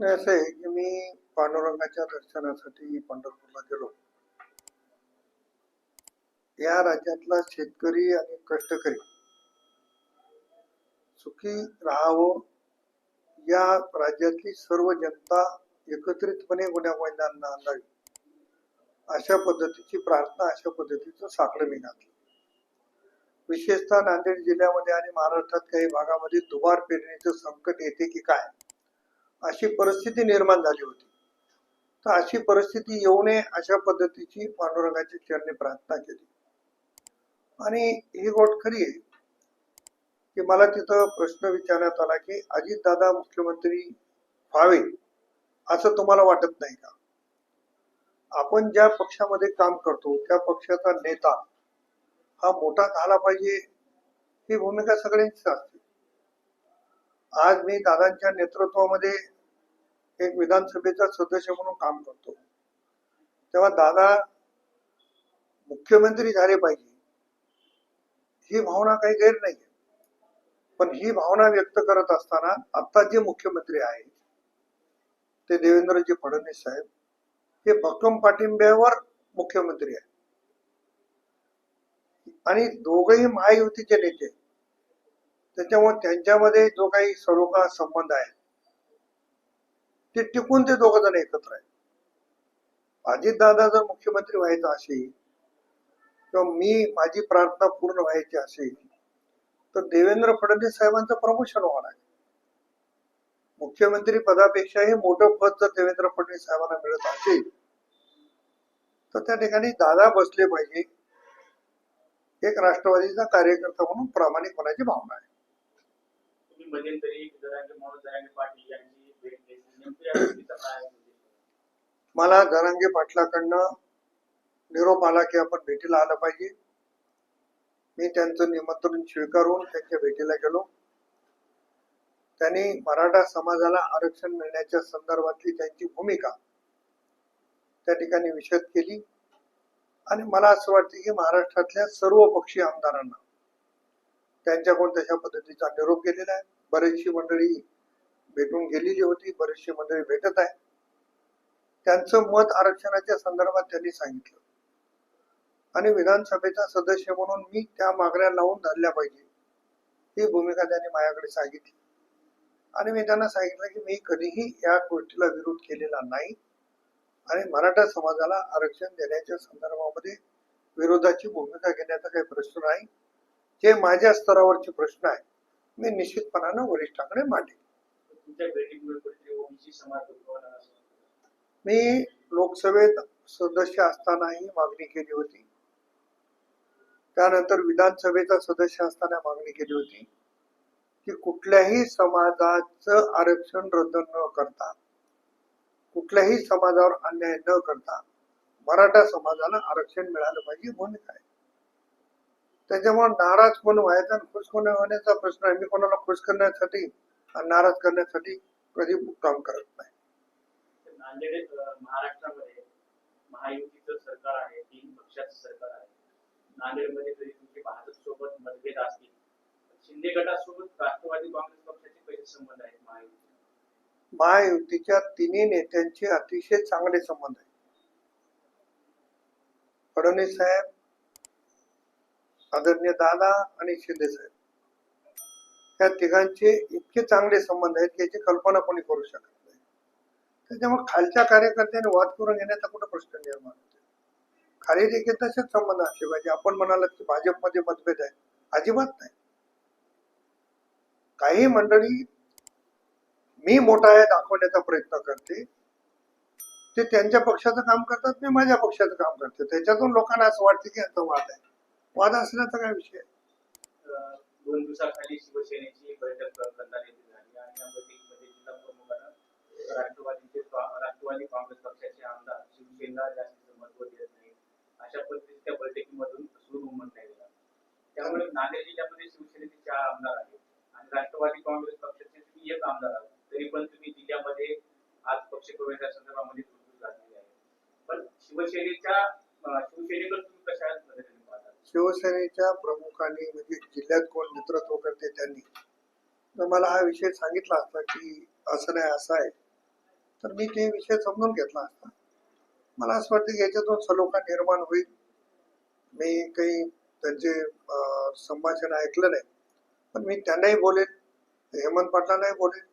असं आहे की मी पांडुरंगाच्या दर्शनासाठी पंढरपूरला गेलो. या राज्यातला शेतकरी आणि कष्टकरी सुखी राहावं या राज्यातली सर्व जनता एकत्रितपणे गुन्हेगारांना आणावी अशा पद्धतीची प्रार्थना अशा पद्धतीचं साकडं मी घातलं. विशेषतः नांदेड जिल्ह्यामध्ये आणि महाराष्ट्रात काही भागामध्ये दुबार पेरणीचं संकट येते की काय? अशी परिस्थिती निर्माण झाली होती. तर अशी परिस्थिती येऊ नये अशा पद्धतीची पांडुरंगाची चरणी प्रार्थना केली. आणि ही गोष्ट खरी आहे की मला तिथं प्रश्न विचारण्यात आला की अजितदादा मुख्यमंत्री व्हावे असं तुम्हाला वाटत नाही का? आपण ज्या पक्षामध्ये काम करतो त्या पक्षाचा नेता हा मोठा झाला पाहिजे ही भूमिका सगळ्यांचीच असते. आज मी दादांच्या नेतृत्वामध्ये एक विधानसभेचा सदस्य म्हणून काम करतो. तेव्हा दादा मुख्यमंत्री झाले पाहिजे. ही भावना काही गैर नाही पण ही भावना व्यक्त करत असताना आता जे मुख्यमंत्री आहेत ते देवेंद्रजी फडणवीस साहेब हे भक्कम पाठिंब्यावर मुख्यमंत्री आहेत. आणि दोघही महायुतीचे नेते आहेत. त्याच्यामुळे त्यांच्यामध्ये जो काही सरोखा संबंध आहे ते टिकून ते दोघ जण एकत्र आहेत. अजितदादा जर मुख्यमंत्री व्हायचा असेल किंवा मी माझी प्रार्थना पूर्ण व्हायची असेल तर देवेंद्र फडणवीस साहेबांचं प्रमोशन होणार आहे. मुख्यमंत्री पदापेक्षाही मोठं पद जर देवेंद्र फडणवीस साहेबांना मिळत असेल तर त्या ठिकाणी दादा बसले पाहिजे. एक राष्ट्रवादीचा कार्यकर्ता म्हणून प्रामाणिकपणाची भावना आहे. मला जरांगे पाटलाकडनं निरोप आला की आपण भेटीला आलं पाहिजे. मी त्यांचं निमंत्रण स्वीकारून त्यांच्या भेटीला गेलो. त्यांनी मराठा समाजाला आरक्षण मिळण्याच्या संदर्भातली त्यांची भूमिका त्या ठिकाणी विशद केली. आणि मला असं वाटतं की महाराष्ट्रातल्या सर्व पक्षीय आमदारांना त्यांच्याकडून तशा पद्धतीचा निरोप केलेला आहे. बरेचशी मंडळी भेटून गेलेली होती बरेचशी मंडळी भेटत आहे त्यांचं मत आरक्षणाच्या संदर्भात त्यांनी सांगितलं. आणि विधानसभेचा सदस्य म्हणून मी त्या मागण्या लावून धरल्या पाहिजे. ही भूमिका त्यांनी माझ्याकडे सांगितली. आणि मी त्यांना सांगितलं की मी कधीही या गोष्टीला विरोध केलेला नाही. आणि मराठा समाजाला आरक्षण देण्याच्या संदर्भामध्ये विरोधाची भूमिका घेण्याचा काही प्रश्न नाही. जे माझ्या स्तरावरचे प्रश्न आहे मी निश्चितपणानं वरिष्ठांकडे असं मी लोकसभेत सदस्य असतानाही मागणी केली होती. त्यानंतर विधानसभेचा सदस्य असताना मागणी केली होती की कुठल्याही समाजाचं आरक्षण रद्द न करता कुठल्याही समाजावर अन्याय न करता मराठा समाजाला आरक्षण मिळालं पाहिजे भूमिका आहे त्याच्यामुळे नाराज कोण व्हायचा आणि खुश कोण होण्याचा प्रश्न आहे? मी कोणाला खुश करण्यासाठी आणि नाराज करण्यासाठी कधी काम करत नाही. नांदेड महाराष्ट्रामध्ये महायुतीचं सरकार आहे तीन पक्षाचं सरकार आहे. नांदेडमध्ये जरी तुमचे भाजप सोबत मतभेद असतील. शिंदे गटासोबत राष्ट्रवादी काँग्रेस पक्षाचे कसे संबंध आहेत महायुती महायुतीच्या तिन्ही नेत्यांचे अतिशय चांगले संबंध आहेत. फडणवीस साहेब आदरणीय दादा आणि शिंदे साहेब. त्या तिघांचे इतके चांगले संबंध आहेत की याची कल्पना कोणी करू शकत नाही. त्याच्यामुळे खालच्या कार्यकर्त्यांनी वाद करून घेण्याचा कुठं प्रश्न निर्माण होतो खाली देखील तसेच संबंध असले पाहिजे. आपण म्हणालात की भाजपमध्ये मतभेद आहे अजिबात नाही. काही मंडळी मी मोठा आहे दाखवण्याचा प्रयत्न करते. ते त्यांच्या पक्षाचं काम करतात मी माझ्या पक्षाचं काम करते. त्याच्यातून लोकांना असं वाटतं की याचा वाद आहे. वाद असण्याचा काय विषय दोन दिवसाखाली शिवसेनेची बैठक करण्यात येते झाली आणि या बैठकीमध्ये जिल्हा प्रमुखांना राष्ट्रवादीचे राष्ट्रवादी काँग्रेस पक्षाचे आमदार शिवसेनेला जास्त महत्त्व देत नाही अशा पद्धतीने त्या बैठकीमधून सूर उमटला गेला त्यामुळे नांदेड जिल्ह्यामध्ये शिवसेनेचे चार आमदार आहेत आणि राष्ट्रवादी काँग्रेस पक्षाचे तुम्ही एक आमदार आहात. तरी पण तुम्ही जिल्ह्यामध्ये आज पक्ष प्रवेशा संदर्भामध्ये झालेली आहे. पण शिवसेनेच्या शिवसेनेकडून शिवसेनेकडे तुम्ही कशा पद्धतीने पाहता शिवसेनेच्या प्रमुखांनी म्हणजे जिल्ह्यात कोण नेतृत्व करते त्यांनी? तर मला हा विषय सांगितला असता की असं नाही असं आहे. तर मी ते विषय समजून घेतला असता. मला असं वाटतं की याच्यातून सलोखा निर्माण होईल. मी काही त्यांचे संभाषण ऐकलं नाही. पण मी त्यांनाही बोलेन हेमंत पाटलांनाही बोलेन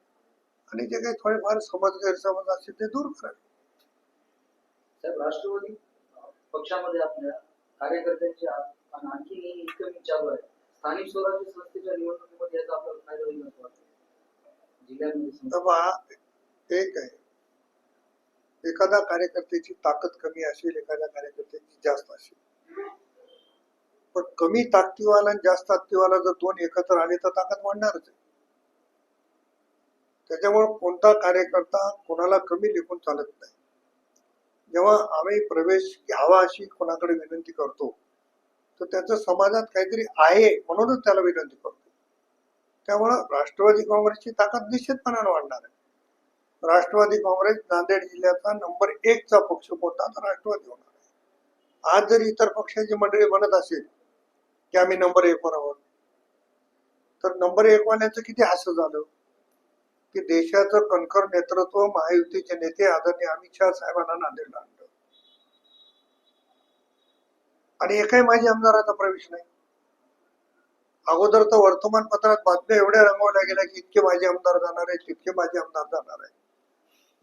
आणि जे काही थोडेफार समज गैरसमज असतील ते दूर करेल राष्ट्रवादी पक्षामध्ये आपल्या कार्यकर्त्यांची आणि आणखी चालू आहे स्थानिक स्वराज्य संस्थेच्या निवडणुकीमध्ये याचा आपल्याला फायदा होईल असं वाटतं एक आहे. एखाद्या कार्यकर्त्याची ताकद कमी असेल एखाद्या कार्यकर्त्याची जास्त असेल. पण कमी ताकदीवाला आणि जास्त ताकदीवाला जर दोन एकत्र आले तर ताकद वाढणारच आहे. त्याच्यामुळे कोणता कार्यकर्ता कोणाला कमी लेखून चालत नाही. जेव्हा आम्ही प्रवेश घ्यावा अशी कोणाकडे विनंती करतो तर त्याचं समाजात काहीतरी आहे म्हणूनच त्याला विनंती करतो. त्यामुळं राष्ट्रवादी काँग्रेसची ताकद निश्चितपणानं वाढणार आहे. राष्ट्रवादी काँग्रेस नांदेड जिल्ह्याचा नंबर एकचा पक्ष कोणता तर राष्ट्रवादी होणार आहे. आज जर इतर पक्षाची मंडळी म्हणत असेल की आम्ही नंबर एक आहोत तर नंबर एक वाल्यांचं किती हास्य झालं. की देशाचं कणखर नेतृत्व महायुतीचे नेते आदरणीय अमित शहा साहेबांना नांदेडला आणलं. आणि एकही माझी आमदाराचा प्रवेश नाही. अगोदर तर वर्तमानपत्रात बातम्या एवढ्या रंगवल्या गेल्या की इतके माझे आमदार जाणार आहे तितके माझे आमदार जाणार आहे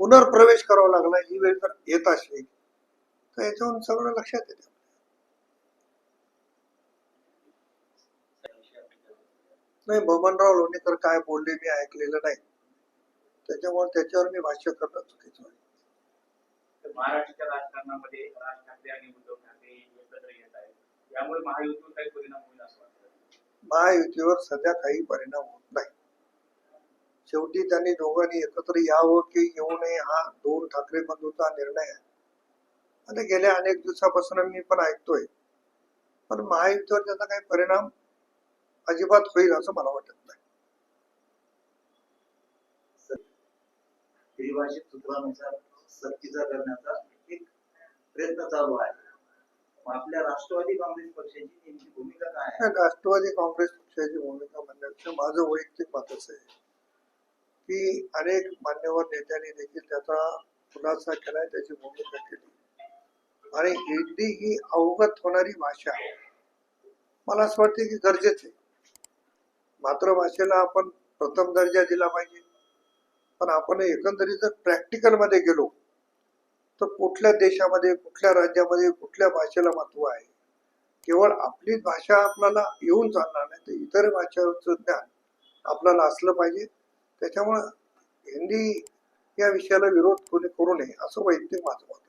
पुनर्प्रवेश करावा लागला ही वेळ जर येत असेल तर याच्यावरून सगळं लक्षात येते. नाही बबनराव लोणीकर काय बोलले मी ऐकलेलं नाही. त्याच्यामुळे त्याच्यावर मी भाष्य करणं चुकीचं आहे. महाराष्ट्राच्या राजकारणामध्ये राज ठाकरे आणि उद्धव ठाकरे त्यामुळे महायुतीवर काही परिणाम होईल असं वाटतं? महायुतीवर सध्या काही परिणाम होत नाही. शेवटी त्यांनी दोघांनी एकत्र यावं की येऊ नये हा दोन ठाकरे बंधूचा निर्णय आहे. आता गेल्या अनेक दिवसापासून मी पण ऐकतोय. पण महायुतीवर त्याचा काही परिणाम अजिबात होईल असं मला वाटत नाही. सूत्रानुसार सक्तीचा करण्याचा एक प्रयत्न चालू आहे. आपल्या राष्ट्रवादी काँग्रेस पक्षाची त्यांची भूमिका काय आहे? राष्ट्रवादी काँग्रेस पक्षाची भूमिका म्हणण्याचं माझं वैयक्तिक मतच आहे की अनेक मान्यवर नेत्यांनी देखील त्याचा खुलासा केलाय त्याची भूमिका केली आणि हिंदी ही अवगत होणारी भाषा आहे. मला असं वाटते की गरजेचं आहे. मातृभाषेला आपण प्रथम दर्जा दिला पाहिजे. पण आपण एकंदरीत जर प्रॅक्टिकलमध्ये गेलो. तर कुठल्या देशामध्ये कुठल्या राज्यामध्ये कुठल्या भाषेला महत्त्व आहे? केवळ आपलीच भाषा आपल्याला येऊन चालणार नाही तर इतर भाषांचं ज्ञान आपल्याला असलं पाहिजे. त्याच्यामुळं हिंदी या विषयाला विरोध कोणी करू नये असं वैयक्तिक माझं मत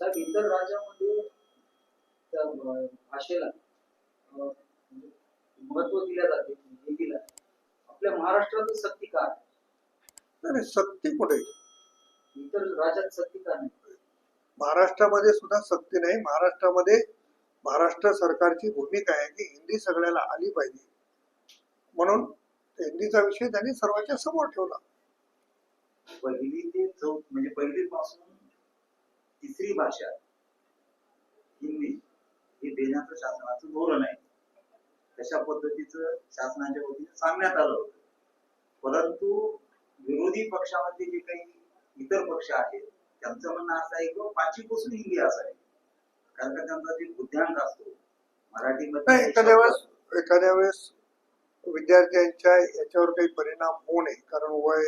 आहे. इतर राज्यामध्ये भाषेला म्हणजे महत्त्व दिल्या जाते हिंदीला आपल्या महाराष्ट्रात सक्ती का नाही सक्ती कुठे? इतर राज्यात सक्ती का नाही? महाराष्ट्रामध्ये सुद्धा सक्ती नाही. महाराष्ट्रामध्ये महाराष्ट्र सरकारची भूमिका आहे की हिंदी सगळ्याला आली पाहिजे. म्हणून हिंदीचा विषय त्यांनी सर्वांच्या समोर ठेवला. पहिली ते चौथ म्हणजे पहिली पासून तिसरी भाषा हिंदी हे देण्याचं शासनाचं धोरण आहे. तशा पद्धतीचं शासनाच्या वतीने सांगण्यात आलं होतं. परंतु विरोधी पक्षामध्ये जे काही इतर पक्ष आहेत त्यांचं म्हणणं असं आहे की पाचवीपासून हिंदी असावी कारण का त्यांचा जे बुद्ध्यांक असतो मराठीमध्ये एखाद्या वेळेस एखाद्या वेळेस विद्यार्थ्यांच्या याच्यावर काही परिणाम होऊ नये कारण वय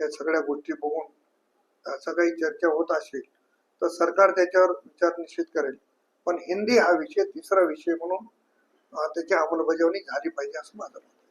या सगळ्या गोष्टी बघून असं काही चर्चा होत असेल तर सरकार त्याच्यावर विचार निश्चित करेल पण हिंदी हा विषय तिसरा विषय म्हणून त्याची अंमलबजावणी झाली पाहिजे असं माझं मत.